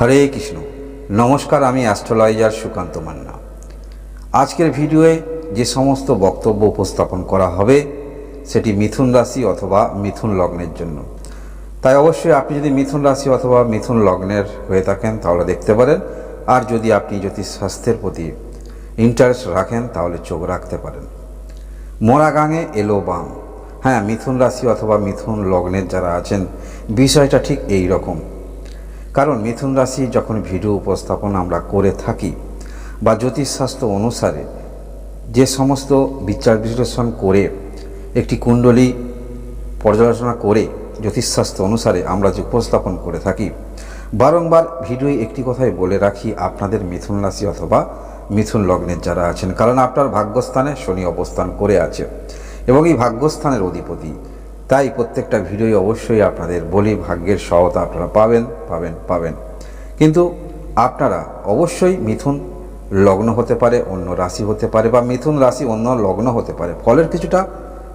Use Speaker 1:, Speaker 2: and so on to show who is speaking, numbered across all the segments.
Speaker 1: হরে কৃষ্ণ। নমস্কার, আমি অ্যাস্ট্রোলজার সুকান্ত মান্না। আজকের ভিডিওয়ে যে সমস্ত বক্তব্য উপস্থাপন করা হবে, সেটি মিথুন রাশি অথবা মিথুন লগ্নের জন্য। তাই অবশ্যই আপনি যদি মিথুন রাশি অথবা মিথুন লগ্নের হয়ে থাকেন, তাহলে দেখতে পারেন। আর যদি আপনি জ্যোতিষ স্বাস্থ্যের প্রতি ইন্টারেস্ট রাখেন, তাহলে চোখ রাখতে পারেন। মরা গাঙে এলো বাম। হ্যাঁ মিথুন রাশি অথবা মিথুন লগ্নের যারা আছেন, বিষয়টা ঠিক এই রকম। কারণ মিথুন রাশি যখন ভিডিও উপস্থাপন আমরা করে থাকি বা জ্যোতিষশাস্ত্র অনুসারে যে সমস্ত বিচার বিশ্লেষণ করে, একটি কুণ্ডলী পর্যালোচনা করে জ্যোতিষশাস্ত্র অনুসারে আমরা যে উপস্থাপন করে থাকি, বারংবার ভিডিওয়ে একটি কথাই বলে রাখি, আপনাদের মিথুন রাশি অথবা মিথুন লগ্নের যারা আছেন, কারণ আপনার ভাগ্যস্থানে শনি অবস্থান করে আছে এবং এই ভাগ্যস্থানের অধিপতি তাই প্রত্যেকটা ভিডিওই অবশ্যই আপনাদের বলি, ভাগ্যের সহায়তা আপনারা পাবেন পাবেন পাবেন। কিন্তু আপনারা অবশ্যই মিথুন লগ্ন হতে পারে, অন্য রাশি হতে পারে, বা মিথুন রাশি অন্য লগ্ন হতে পারে। ফলের কিছুটা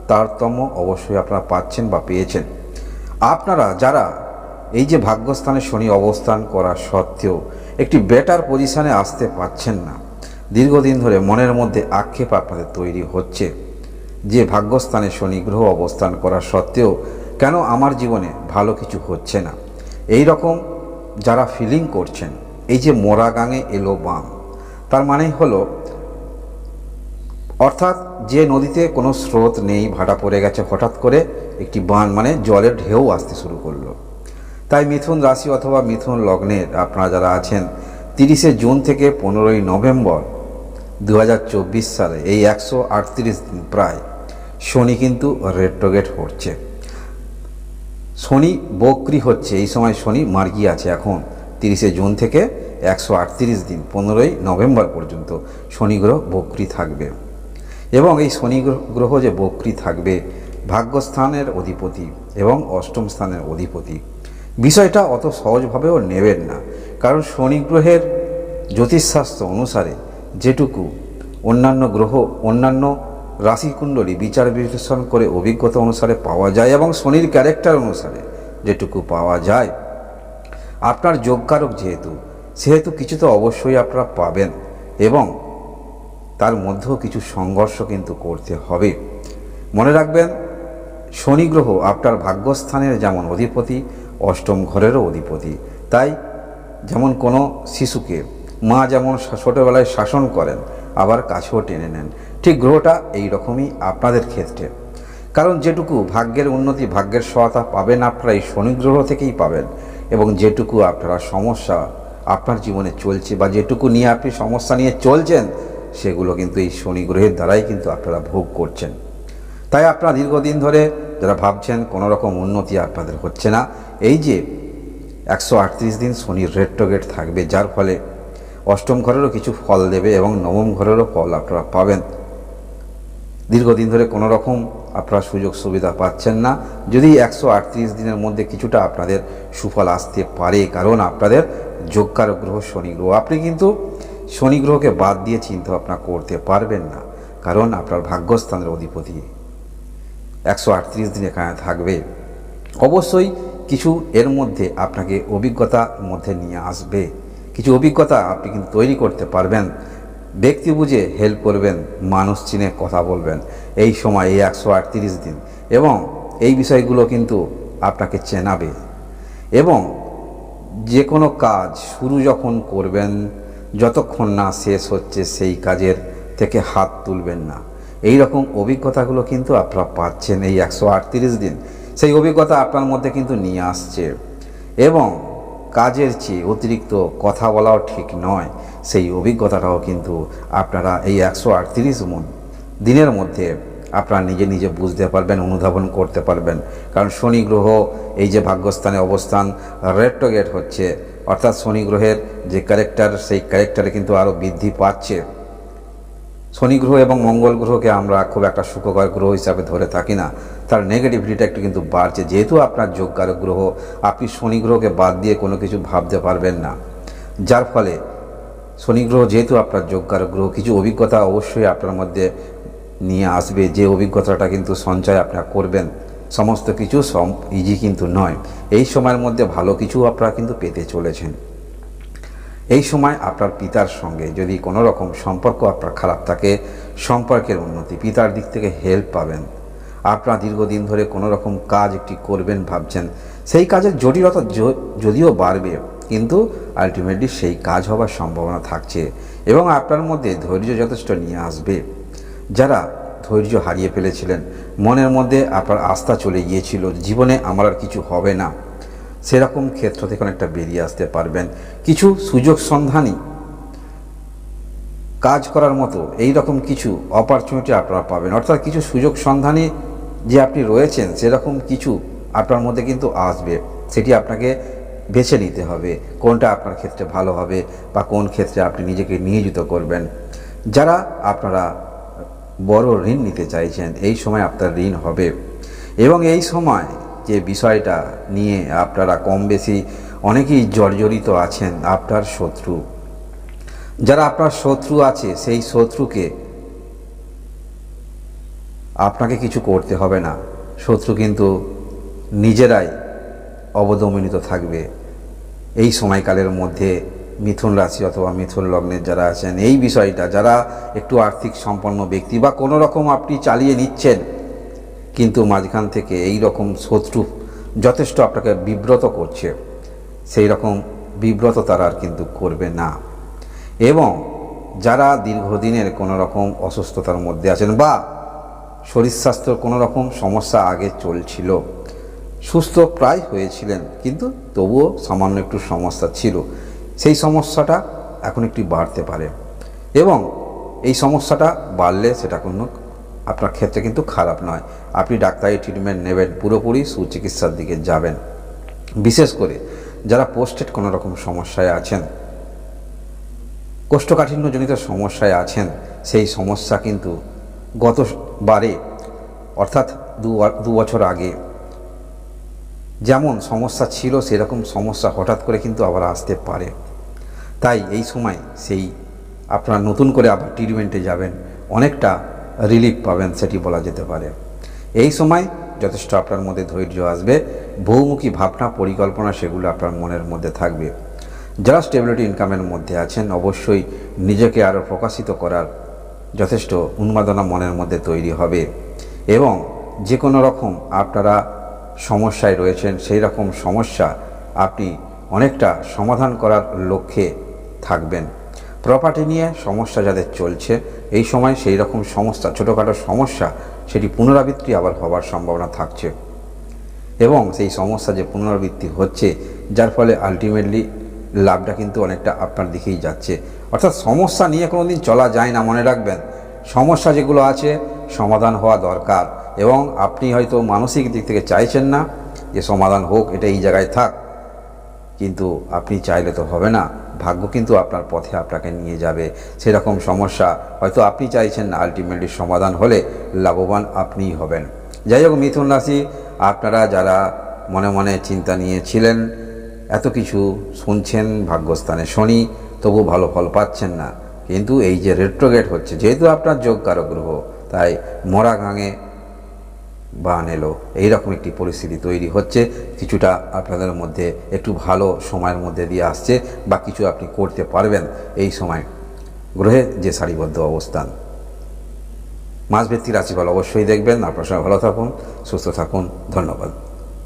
Speaker 1: তারতম্য অবশ্যই আপনারা পাচ্ছেন বা পেয়েছেন। আপনারা যারা এই যে ভাগ্যস্থানে শনি অবস্থান করা সত্ত্বেও একটি বেটার পজিশানে আসতে পারছেন না, দীর্ঘদিন ধরে মনের মধ্যে আক্ষেপ আপনাদের তৈরি হচ্ছে। যে ভাগ্যস্থানে শনি গ্রহ অবস্থান করা সত্ত্বেও কেন আমার জীবনে ভালো কিছু হচ্ছে না? এই রকম যারা ফিলিং করছেন, এই যে মোরা গাঙে এলো বাম, তার মানে হলো, অর্থাৎ যে নদীতে কোনো স্রোত নেই, ভাটা পড়ে গেছে, হঠাৎ করে একটি বান মানে জলের ঢেউ আসতে শুরু করল। তাই মিথুন রাশি অথবা মিথুন লগ্নের আপনারা যারা আছেন, তিরিশে জুন থেকে পনেরোই নভেম্বর দু হাজার চব্বিশ সালে, এই একশো আটত্রিশ দিন প্রায় শনি কিন্তু রেট্রোগেট হচ্ছে। শনি বক্রি হচ্ছে, এই সময় শনি মার্গি আছে এখন, তিরিশে জুন থেকে একশো আটত্রিশ দিন, পনেরোই নভেম্বর পর্যন্ত শনি গ্রহ বক্রি থাকবে। এবং এই শনি গ্রহ- যে বক্রি থাকবে, ভাগ্যস্থানের অধিপতি এবং অষ্টম স্থানের অধিপতি। বিষয়টা অত সহজভাবেও নেবেন না, কারণ শনি গ্রহের জ্যোতিষশাস্ত্র অনুসারে যেটুকু অন্যান্য গ্রহ, অন্যান্য রাশিকুণ্ডলী বিচার বিশ্লেষণ করে অভিজ্ঞতা অনুসারে পাওয়া যায় এবং শনির ক্যারেক্টার অনুসারে যেটুকু পাওয়া যায়। আপনার যোগকারক যেহেতু, সেহেতু কিছু তো অবশ্যই আপনারা পাবেন এবং তার মধ্যেও কিছু সংঘর্ষ কিন্তু করতে হবে। মনে রাখবেন, শনি গ্রহ আপনার ভাগ্যস্থানের যেমন অধিপতি, অষ্টম ঘরেরও অধিপতি। তাই যেমন কোনো শিশুকে মা যেমন ছোটোবেলায় শাসন করেন, আবার কাছেও টেনে নেন। ঠিক গ্রহটা এই রকমই আপনাদের ক্ষেত্রে। কারণ যেটুকু ভাগ্যের উন্নতি, ভাগ্যের সহায়তা পাবেন আপনারা এই শনি গ্রহ থেকেই পাবেন এবং যেটুকু আপনারা সমস্যা আপনার জীবনে চলছে বা যেটুকু নিয়ে আপনি সমস্যা নিয়ে চলছেন, সেগুলো কিন্তু এই শনি গ্রহের দ্বারাই কিন্তু আপনারা ভোগ করছেন। তাই আপনারা দীর্ঘদিন ধরে যারা ভাবছেন কোনো রকম উন্নতি আপনাদের হচ্ছে না, এই যে একশো আটত্রিশ দিন শনির রেট্রোগেট থাকবে, যার ফলে অষ্টম ঘরেরও কিছু ফল দেবে এবং নবম ঘরেরও ফল আপনারা পাবেন। দীর্ঘদিন ধরে কোনো রকম আপনারা সুযোগ সুবিধা পাচ্ছেন না। যদি একশো আটত্রিশ দিনের মধ্যে কিছুটা আপনাদের সুফল আসতে পারে, কারণ আপনাদের যোগকারক গ্রহ শনি গ্রহ। আপনি কিন্তু শনি গ্রহকে বাদ দিয়ে চিন্তা ভাবনা করতে পারবেন না, কারণ আপনার ভাগ্যস্থানের অধিপতি একশো আটত্রিশ দিন এখানে থাকবে। অবশ্যই কিছু এর মধ্যে আপনাকে অভিজ্ঞতার মধ্যে নিয়ে আসবে। কিছু অভিজ্ঞতা আপনি কিন্তু তৈরি করতে পারবেন। ব্যক্তি বুঝে হেল্প করবেন, মানুষ চিনে কথা বলবেন। এই সময় এই একশো আটত্রিশ দিন। এবং এই বিষয়গুলো কিন্তু আপনাকে চেনাবে। এবং যে কোনো কাজ শুরু যখন করবেন, যতক্ষণ না শেষ হচ্ছে, সেই কাজের থেকে হাত তুলবেন না। এই রকম অভিজ্ঞতাগুলো কিন্তু আপনারা পাচ্ছেন এই একশো আটত্রিশ দিন। সেই অভিজ্ঞতা আপনার মধ্যে কিন্তু নিয়ে আসছে। এবং কাজের চেয়ে অতিরিক্ত কথা বলাও ঠিক নয়। সেই অভিজ্ঞতাটাও কিন্তু আপনারা এই একশো আটত্রিশ দিনের মধ্যে আপনারা নিজে নিজে বুঝতে পারবেন, অনুধাবন করতে পারবেন। কারণ শনি গ্রহ এই যে ভাগ্যস্থানে অবস্থান রেট্রোগেট হচ্ছে, অর্থাৎ শনি গ্রহের যে ক্যারেক্টার, সেই ক্যারেক্টারে কিন্তু আরও বৃদ্ধি পাচ্ছে। শনি গ্রহ এবং মঙ্গল গ্রহকে আমরা খুব একটা সুখকর গ্রহ হিসাবে ধরে থাকি না। তার নেগেটিভিটিটা একটু কিন্তু বাড়ছে। যেহেতু আপনার যোগকারক গ্রহ, আপনি শনি গ্রহকে বাদ দিয়ে কোনো কিছু ভাবতে পারবেন না। যার ফলে শনি গ্রহ যেহেতু আপনার যোগকারক গ্রহ, কিছু অভিজ্ঞতা অবশ্যই আপনার মধ্যে নিয়ে আসবে। যে অভিজ্ঞতাটা কিন্তু সঞ্চয় আপনারা করবেন। সমস্ত কিছু সম ইজি কিন্তু নয়। এই সময়ের মধ্যে ভালো কিছু আপনারা কিন্তু পেতে চলেছেন। এই সময় আপনার পিতার সঙ্গে যদি কোনো রকম সম্পর্ক আপনার খারাপ থাকে, সম্পর্কের উন্নতি পিতার দিক থেকে হেল্প পাবেন। আপনার দীর্ঘদিন ধরে কোনো রকম কাজ একটি করবেন ভাবছেন, সেই কাজের জটিলতা যদিও বাড়বে, কিন্তু আলটিমেটলি সেই কাজ হবার সম্ভাবনা থাকছে এবং আপনার মধ্যে ধৈর্য যথেষ্ট নিয়ে আসবে। যারা ধৈর্য হারিয়ে ফেলেছিলেন, মনের মধ্যে আপনার আস্থা চলে গিয়েছিল, জীবনে আমার আর কিছু হবে না। সেরকম ক্ষেত্র থেকে অনেকটা বেরিয়ে আসতে পারবেন। কিছু সুযোগ সন্ধানী কাজ করার মতো এই রকম কিছু অপরচুনিটি আপনারা পাবেন। অর্থাৎ কিছু সুযোগ সন্ধানী যে আপনি রয়েছেন, সেরকম কিছু আপনার মধ্যে কিন্তু আসবে। সেটি আপনাকে বেছে নিতে হবে, কোনটা আপনার ক্ষেত্রে ভালো হবে বা কোন ক্ষেত্রে আপনি নিজেকে নিয়োজিত করবেন। যারা আপনারা বড় ঋণ নিতে চাইছেন, এই সময় আপনার ঋণ হবে। এবং এই সময় যে বিষয়টা নিয়ে আপনারা কম বেশি অনেকেই জর্জরিত আছেন আপনার শত্রু। যারা আপনার শত্রু আছে, সেই শত্রুকে আপনাকে কিছু করতে হবে না। শত্রু কিন্তু নিজেরাই অবদমিত থাকবে। এই সময়কালের মধ্যে মিথুন রাশি অথবা মিথুন লগ্নের যারা আছেন, এই বিষয়টা, যারা একটু আর্থিক সম্পন্ন ব্যক্তি বা কোনো রকম আপনি চালিয়ে নিচ্ছেন কিন্তু মাঝখান থেকে এই রকম শত্রু যথেষ্ট আপনাকে বিব্রত করছে, সেই রকম বিব্রত তারা আর কিন্তু করবে না। এবং যারা দীর্ঘদিনের কোনো রকম অসুস্থতার মধ্যে আছেন বা শরীর স্বাস্থ্যর কোনো রকম সমস্যা আগে চলছিল, সুস্থ প্রায় হয়েছিলেন, কিন্তু তবুও সামান্য একটু সমস্যা ছিল, সেই সমস্যাটা এখন একটু বাড়তে পারে। এবং এই সমস্যাটা বাড়লে সেটা কোনো আপনার ক্ষেত্রে কিন্তু খারাপ নয়। আপনি ডাক্তারি ট্রিটমেন্ট নেবেন, পুরোপুরি সুচিকিৎসার দিকে যাবেন। বিশেষ করে যারা পোস্টেড কোনো রকম সমস্যায় আছেন, কোষ্ঠকাঠিন্যজনিত সমস্যায় আছেন, সেই সমস্যা কিন্তু গতবারে, অর্থাৎ দু বছর আগে, যেমন সমস্যা ছিল সেরকম সমস্যা হঠাৎ করে কিন্তু আবার আসতে পারে। তাই এই সময় সেই আপনারা নতুন করে আবার ট্রিটমেন্টে যাবেন। অনেকটা রিলিফ পাবেন, সেটি বলা যেতে পারে। এই সময় যথেষ্ট আপনার মধ্যে ধৈর্য আসবে, বহুমুখী ভাবনা, পরিকল্পনা সেগুলো আপনার মনের মধ্যে থাকবে। যারা স্টেবিলিটি ইনকামের মধ্যে আছেন, অবশ্যই নিজেকে আরও প্রকাশিত করার যথেষ্ট উন্মাদনা মনের মধ্যে তৈরি হবে এবং যে কোনো রকম আপনারা সমস্যায় রয়েছেন, সেই রকম সমস্যা আপনি অনেকটা সমাধান করার লক্ষ্যে থাকবেন। প্রপার্টি নিয়ে সমস্যা যাদের চলছে, এই সময় সেই রকম সমস্যা, ছোটোখাটো সমস্যা সেটি পুনরাবৃত্তি আবার হবার সম্ভাবনা থাকছে। এবং সেই সমস্যা যে পুনরাবৃত্তি হচ্ছে, যার ফলে আলটিমেটলি লাভটা কিন্তু অনেকটা আপনার দিকেই যাচ্ছে। অর্থাৎ সমস্যা নিয়ে কোনো দিন চলা যায় না, মনে রাখবেন। সমস্যা যেগুলো আছে, সমাধান হওয়া দরকার। এবং আপনি হয়তো মানসিক দিক থেকে চাইছেন না যে সমাধান হোক, এটা এই জায়গায় থাক। কিন্তু আপনি চাইলে তো হবে না। ভাগ্য কিন্তু আপনার পথে আপনাকে নিয়ে যাবে। সেরকম সমস্যা হয়তো আপনি চাইছেন না আলটিমেটলি সমাধান হলে লাভবান আপনিই হবেন। যাই হোক, মিথুন রাশি, আপনারা যারা মনে মনে চিন্তা নিয়েছিলেন এত কিছু শুনছেন, ভাগ্যস্থানে শনি, তবু ভালো ফল পাচ্ছেন না। কিন্তু এই যে রেট্রোগেট হচ্ছে, যেহেতু আপনার যোগকারক গ্রহ, তাই মরা গাঙে বান এলো। এইরকম একটি পরিস্থিতি তৈরি হচ্ছে। কিছুটা আপনাদের মধ্যে একটু ভালো সময়ের মধ্যে দিয়ে আসছে, বা কিছু আপনি করতে পারবেন এই সময়। গ্রহে যে সারিবদ্ধ অবস্থান। মাসভিত্তিক রাশিফল অবশ্যই দেখবেন। আপনার সঙ্গে ভালো থাকুন, সুস্থ থাকুন। ধন্যবাদ।